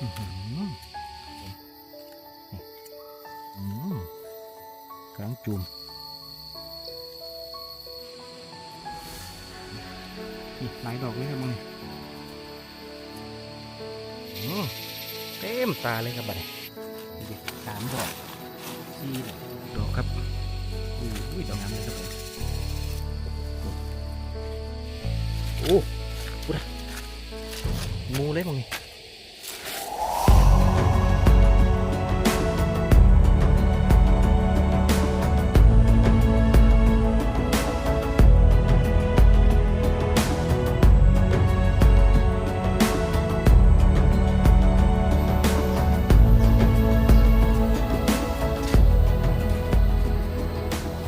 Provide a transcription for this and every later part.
อื้อหือนี่อืมกลังจุ่มนี่หลายดอกเลยครับมึงเต็มตาเลยครับบัดนี้นี่สามดอกสี่ดอกดอกครับอุ้ยดอกงามเลยครับผมโอ้พูดอะงูเลยมึงนี่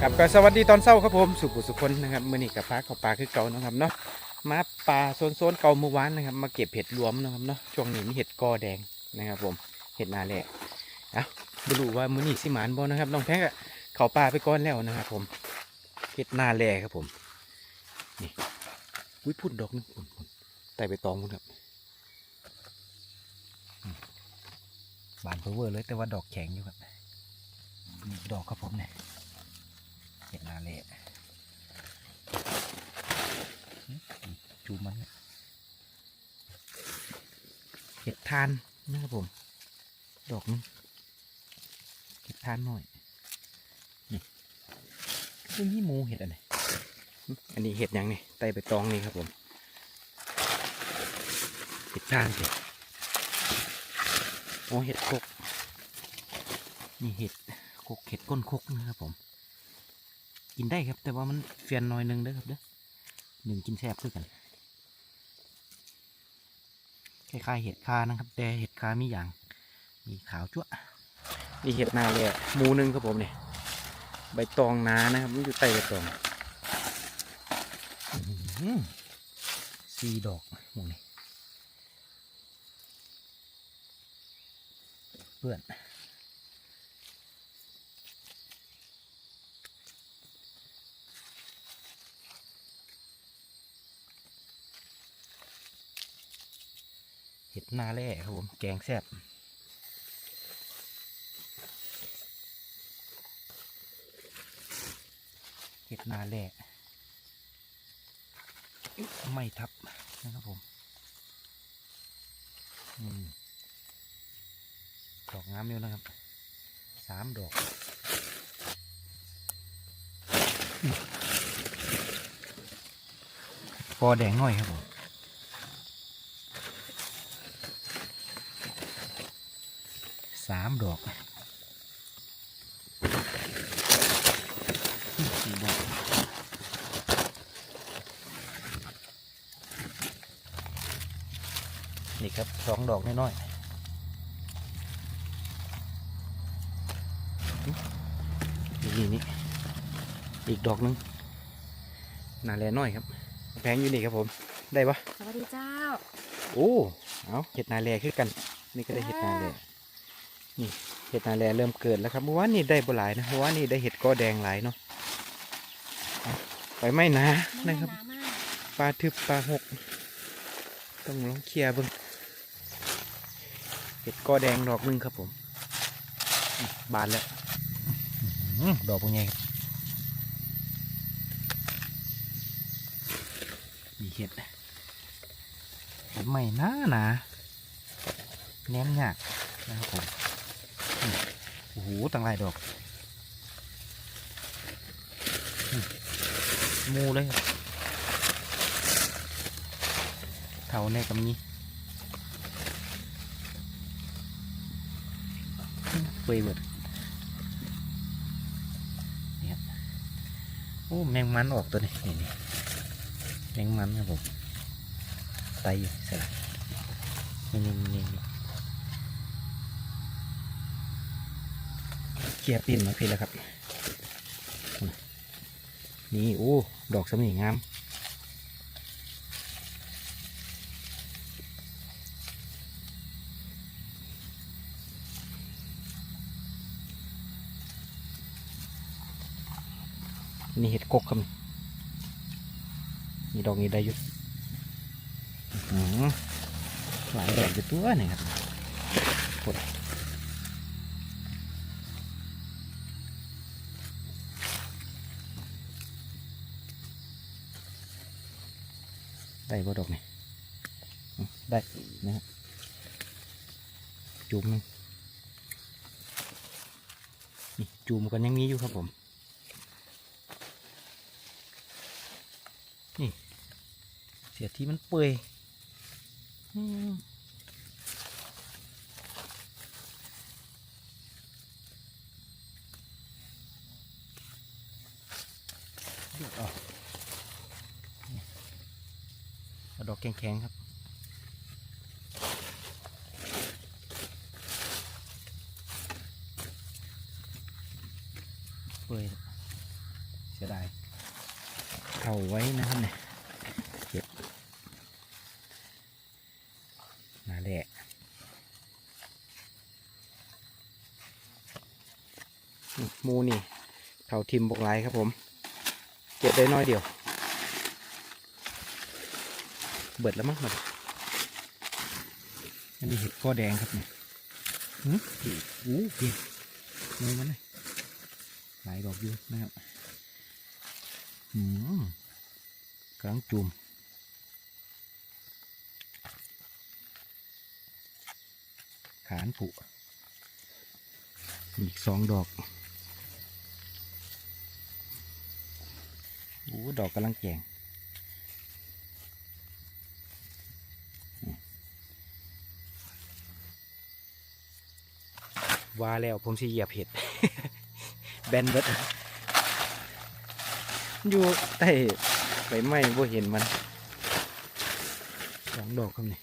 ครับก็สวัสดีตอนเช้าครับผมสุขุสุคนนะครับมื่อนี้กับพาเขาป่าคือเก่านะครับเนาะมาป่าโซนโซนๆเก่าเมื่อวานนะครับ มาเก็บเห็ดรวมนะครับเนาะช่วงนี้มีเห็ดกอแดงนะครับ ผมเห็ดนาแหละเอ้าไม่รู้ว่ามื้อนี้สิหมานบ่นะครับน้องแท้กเขาป่าไปก่อนแล้วนะครับ ผมเห็ดนาแหล่ครับผมนี่อุ้ยพุ่นดอกนึงพุ่นพุ่นไต่ไปตองพุ่นครับบานเพอเวอร์เลยแต่ว่าดอกแข็งอยู่ครับดอกครับผมเนี่ย เห็ดนาเละจูมันเห็ดทานนะครับผม ดอกนึงเห็ดทานหน่อย นี่ซึ่งนี่หมูเห็ดอะไรอันนี้เห็ดยังนี่ไตไปตองนี่ครับผมเห็ดทานสิโอ้เห็ดคกนี่เห็ดคกเห็ดก้นคกนะครับผม กินได้ครับ แต่ว่ามันเฟียนหน้อยหนึงเด้อครับเด้อหนึ่งกินแซ่บด้วยกันคล้ายๆเห็ดคานะครับ แต่เห็ดคามีอย่าง มีขาวจั่วะนี่เห็ดนาเลยหมูหนึงครับผมเนี่ยใบตองนานะครับมันอยู่ใต้ใบตองอื้อหือสี่ดอกหมูนี่เพื่อน เห็ดนาแร่ครับผมแกงแซ่บเห็ดนาแร่ไม่ทับนะครับผมอดอกงามอยู่นะครับสามดอกอืมกอแดงหน่อยครับผม สามดอกสี่ดอกนี่ครับสองดอกน้อยๆนี่นี่นี่อีกดอกหนึงนาแลน้อยครับ แพงอยู่นี่ครับผม ได้ปะสวัสดีเจ้า โอ้ เอาเห็ดนาแลคือกัน นี่ก็ได้เห็ดนาแล นี่เห็ดนาแลเริ่มเกิดแล้วครับเมื่อวานนี่ได้บ่หลายนะเมื่อวานนี่ได้เห็ดกอแดงหลายเนาะเอาไปไม่นะนะครับไม่หนามากปลาทึบปลาหกต้องลองเคลียร์เบิ่งเห็ดกอแดงดอกหนึงครับผมอืมบานแล้วอื้อหือดอกเป็นไงครับมีเห็ดเห็ดใหม่นะนะแหนมยากนะครับผมอืม โอ้โหตั้งหลายดอกมูเลยเท่าแน่กับนี้เปื่อยหมดนี่ครับโอ้แมงมันออกตัวนี้นี่นี่แมงมันครับผมไตอยู่ใส่นี่นี่นี่นี่ กียร์ปีนมาพี่แล้วครับ นี่โอ้ดอกสมิงงามนี่เห็ดกกครับนี่ดอกนี้ได้ยุดหลายดอกอยู่ตัวนี่ครับหด ได้บ่ดอกนี่ได้นะฮะจุ่มนี่จุ่มกันยังมีอยู่ครับผมนี่เสียที่มันเปื่อยอืมเลือกเอานี่เอาดอก แข็งๆครับ เปื่อยเสียดายเอาไว้นะครับเนี่ยเก็บมาแหละนี่หมูนี่เท่าทิมบกไลายครับผม เก็บได้น้อยเดียว เบิดแล้วมั้งมันอันนี้เห็ดก้อแดงครับเนี่ยหืมอู้เก็บเลยมันเลยหลายดอกอยู่นะครับอืมกลางจุ่มขานผุอีกสองดอกโอ้ดอกกำลังแจง ว่าแล้วผมสิเหยียบเห็ด แบนเบิดอยู่ใต้ใบไม้บ่เห็นมันสองดอกครับนี่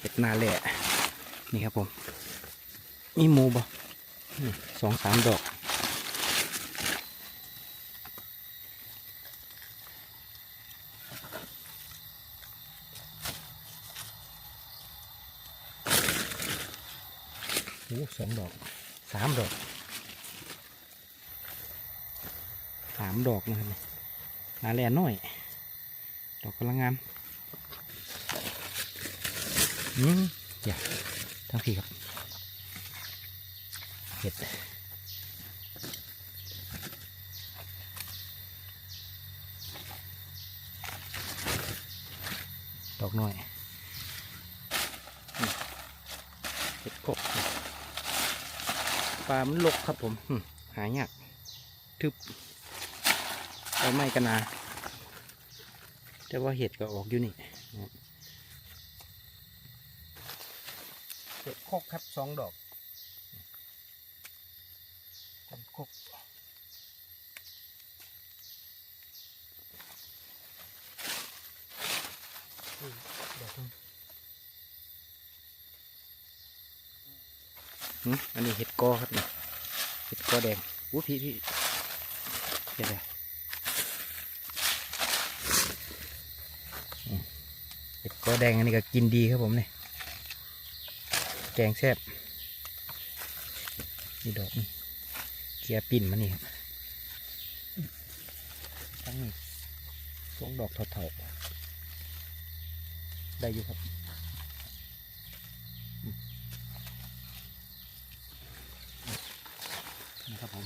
เห็ดนาแหละนี่ครับผม มีหมูบ่สองสามดอก สองดอกสามดอกสามดอกนะครับนี่นาแลน้อย ดอกกำลังงามอืมอย่าทั้งพี่ครับเห็ดดอกน้อยเห็ดกบ ปลามันลกครับผมหายากทึบไปไม้กันนาแต่ว่าเห็ดก็ออกอยู่นี่เห็ดโคกครับสองดอกต้นโคกอุ้ยดอกหนึ่งหึ อันนี้เห็ดกอครับนี่เห็ดกอแดงอู้พี่พี่เห็ดอะไรอืมเห็ดกอแดงอันนี้ก็กินดีครับผมเนี่ยแกงแซ่บนี่ดอกนี่เกียปิ่นมานี่ครับทั้งนี้สองดอกเถาๆได้อยู่ครับ นะครับผม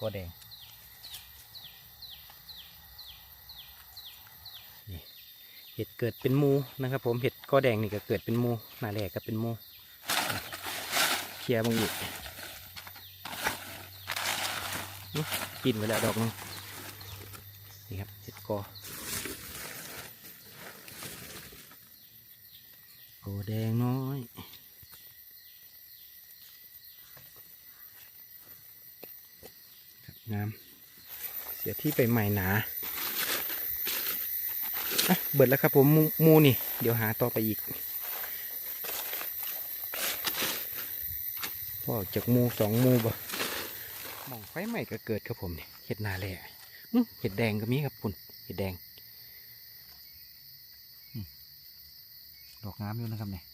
ก็แดงนี่เห็ดเกิดเป็นมูนะครับ ผมเห็ดก็แดงนี่ก็เกิดเป็นมูหน้าแรกก็เป็นมูเคลียร์บางอีกกินไปแล้วดอกนึงนี่ครับเห็ดกอโอแดงเน้อย งามเสียที่ไปใหม่หนาอะเบิดแล้วครับผมมูหมูนี่ เดี๋ยวหาต่อไปอีกพอจากมูสองมูบ่มองไฟใหม่ก็เกิดครับผมเนี่ยเห็ดนาแหล่เห็ดแดงก็มีครับคุณเห็ดแดงดอกงามอยู่นะครับเนี่ย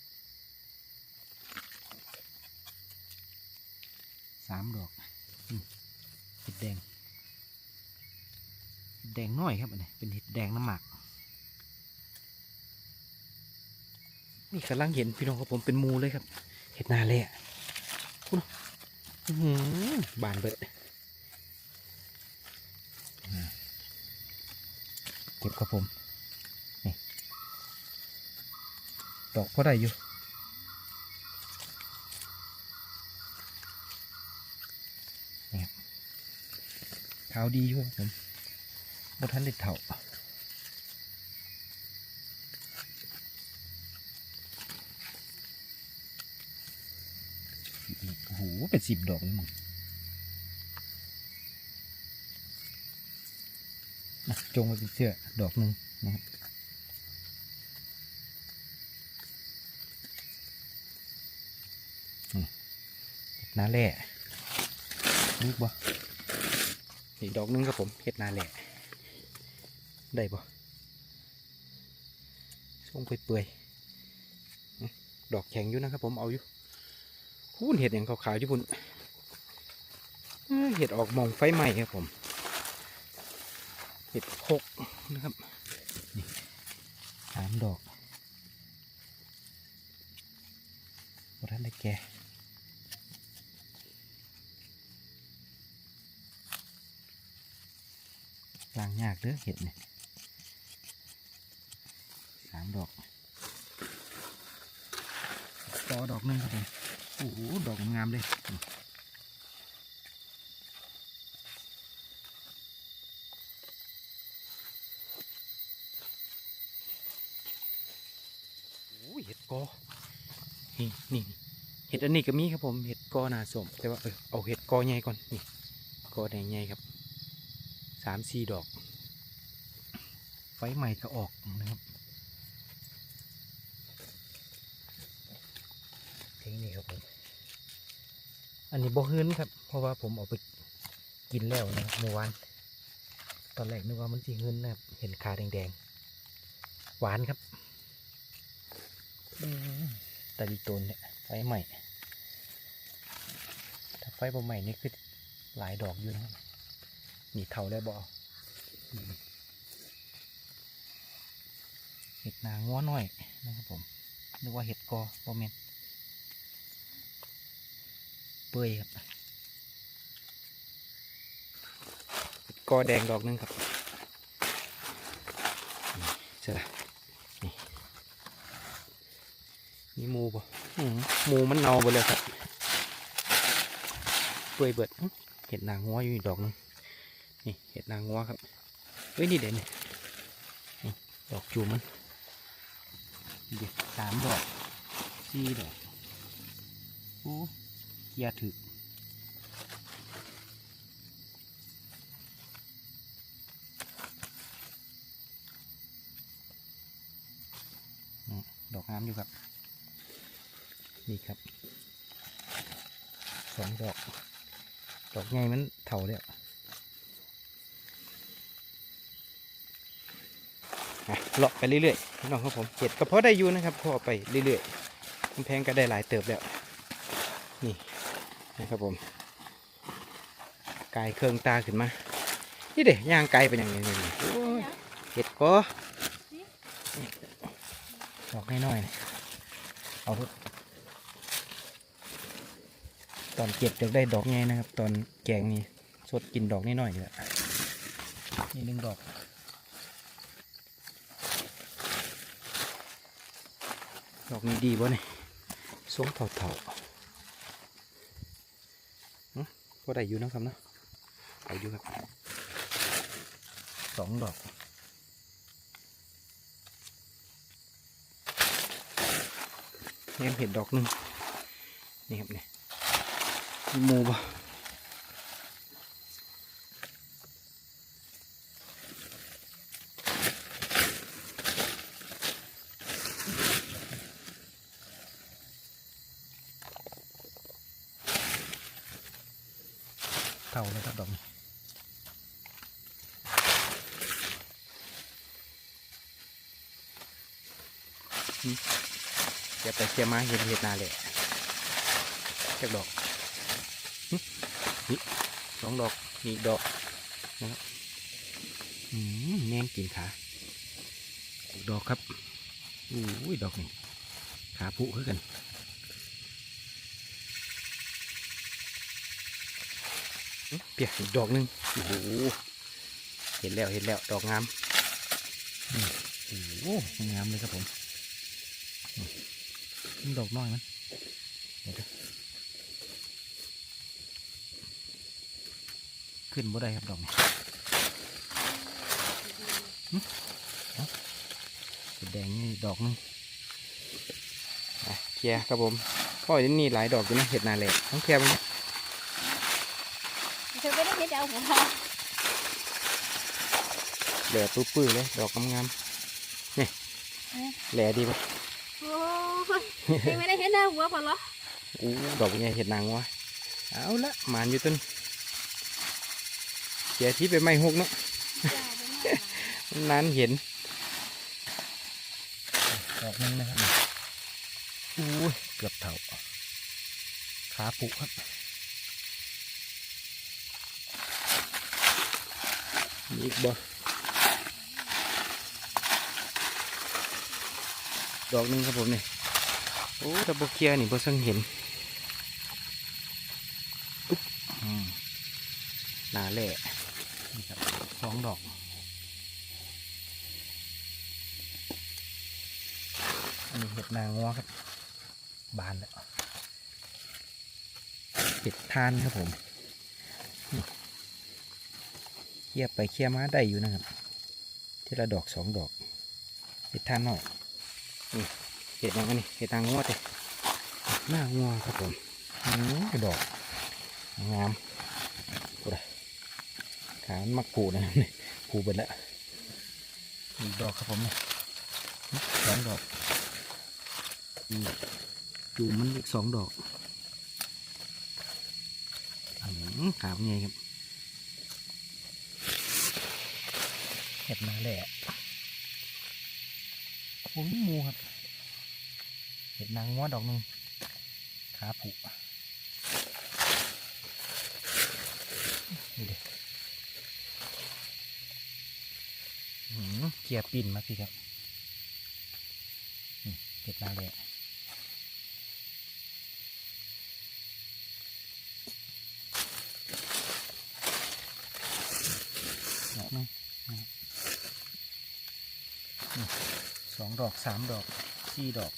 สามดอก แดง แดงน้อยครับอันนี้เป็นเห็ดแดงน้ำหมัก นี่กำลังเห็นพี่น้องครับผมเป็นมูเลยครับ เห็ดนาเละคุณบานเบิดอืมเก็บครับผม นี่ ดอกก็ได้อยู่นี่ครับ ขาวดีอยู่ผมบทันได้เถ่าโอ้โหเป็นสิบดอกเลยมึงจงไว้เป็นเสื้อดอกหนึ่งนะครับนี่เห็ดนาแหล่ลูกบ่ อีกดอกหนึงครับผมเห็ดนาแหล่ได้บ่ส่งเปื่อยๆดอกแข็งอยู่นะครับผมเอาอยู่พูนเห็ดอย่างขาวๆญี่ปุ่นเห็ดออกมองไฟใหม่ครับผมเห็ดโคกนะครับนี่สามดอกโอ้ท่านได้แก่ ล้างยากเด้อเห็ดเนี่ยสามดอกต่อดอกหนึงครับผมโอ้โหดอกงามเลยโอ้ยเห็ดกอนี่นี่เห็ดอันนี้ก็มีครับผม เห็ดกอหนาสมแต่ว่าเออเอาเห็ดกอใหญ่ก่อน นี่กอแดงใหญ่ครับ สามสี่ดอก ไฟใหม่ก็ออกนะครับเทคนิคครับผมอันนี้บ่ฮื้นครับ เพราะว่าผมเอาไปกินแล้วนะเมื่อวานตอนแรกนึกว่ามันสิฮื้นนะครับ เห็นขาแดงๆ หวานครับตาดีตนเนี่ยไฟใหม่ ถ้าไฟบ่ใหม่นี่คือหลายดอกอยู่นะครับ นี่เท่าได้บ่อเห็ดนางงัวน้อยนะครับผมนึกว่าเห็ดกอบ่แม่นเปื่อยครับกอแดงดอกหนึงครับนี่ใช่ละนี่มีมูบ่อื้อหือหมูมันเน่าไปเลยครับเปื่อยเบิดอื้อเห็ดนางงัวอยู่อีกดอกหนึง นี่เห็ดนางงัวครับเฮ้ยนี่เด่นนี่ดอกจูมันดิสามดอกสี่ดอกโอ้เกียร์ถึกดอกงามอยู่ครับ นี่ครับสองดอก ดอกไงมันเถ่าแล้วอะ เลาะไปเรื่อยๆน้องครับผมเห็ดก็พอได้อยู่นะครับพอไปเรื่อยๆกำแพงก็ได้หลายเติบแล้ว นี่นะครับผมกายเครื่องตาขึ้นมา นี่เด็ย่างไกลเป็นอย่างนี้นี่โอ้ยเห็ดก็ดอกน้อยๆนี่เอาตอนเก็บจะได้ดอกไงนะครับ ตอนแกงนี่สดกินดอกน้อยๆเลยนี่หนึ่งดอก ดอกนี้ดีบ่เนี่ยทรงเถาๆก็ได้อยู่นะครับเนาะเอาอยู่ครับสองดอกยังเห็นดอกหนึ่งนี่ครับเนี่ยมีหมูบ่ เท่าเลยครับดอกนี้อืมเดี๋ยวไปเคลียร์ม้เห็ดเห็ดนาเลยจักดอกนี่สองดอกนี่ดอกนะครับอืมแมงกินขาดอกครับอุ้ยดอกนี่ขาผุคือกันอื้อ เปียกอีกดอกหนึงโอ้โหเห็นแล้วเห็นแล้วดอกงามโอ้โหงามเลยครับผมอืมนี่ดอกน้อยมันเดี๋ยวเดี๋ยวขึ้นบ่ได้ครับดอกนี้หึเอ้าเห็ดแดงนี่ดอกหนึงอะเคลียร์ครับผมพ่อนี่หลายดอกอยู่นะเห็ดนาแหลกต้องเคลียร์มัน เธอไม่ได้เห็นเอาหัวแหล่ปื้อๆเลยดอกงามๆนี่แหล่ดีปะโอ้ยเธอไม่ได้เห็นเอาหัวพอเหรออู้ดอกเป็นไงเห็ดนางวะเอาละหมานอยู่ต้นเสียที่ไปไม่หกเนาะนานเห็นดอกหนึงนะครับนี่อู้ยเกือบเท่าขาปุครับ อีกบ่ดอกหนึงครับผมนี่โอ้ตะบกเคียร์นี่บ่สังเห็นอืมหนาแหล่นี่ครับสองดอกอันนี้เห็ดนางงัวครับ บานแล้วเห็ดทานครับผมนี่ เคลียไปเคลียมาได้อยู่นะครับทีละดอกสองดอกเห็ดทานหน่อยเห็ดนางอันนี้เห็ดนางงวดเลยหน้างวครับผมอืมดอกงามกูได้ขามันมักผูนะครับนี่ผูเบิดแล้วอีกดอกครับผมนี่สองดอกจูมันอีกสองดอกอืมขาเป็นไงครับ เห็ดนาแหละผมหมูครับ เห็ดนางงัวดอกหนึ่งขาผุนี่เด็เกียร์ปิ่นมาสิครับเห็ดนาแหละดอกหนึงนะครับอืมสอง ดอกสามดอกสี่ดอก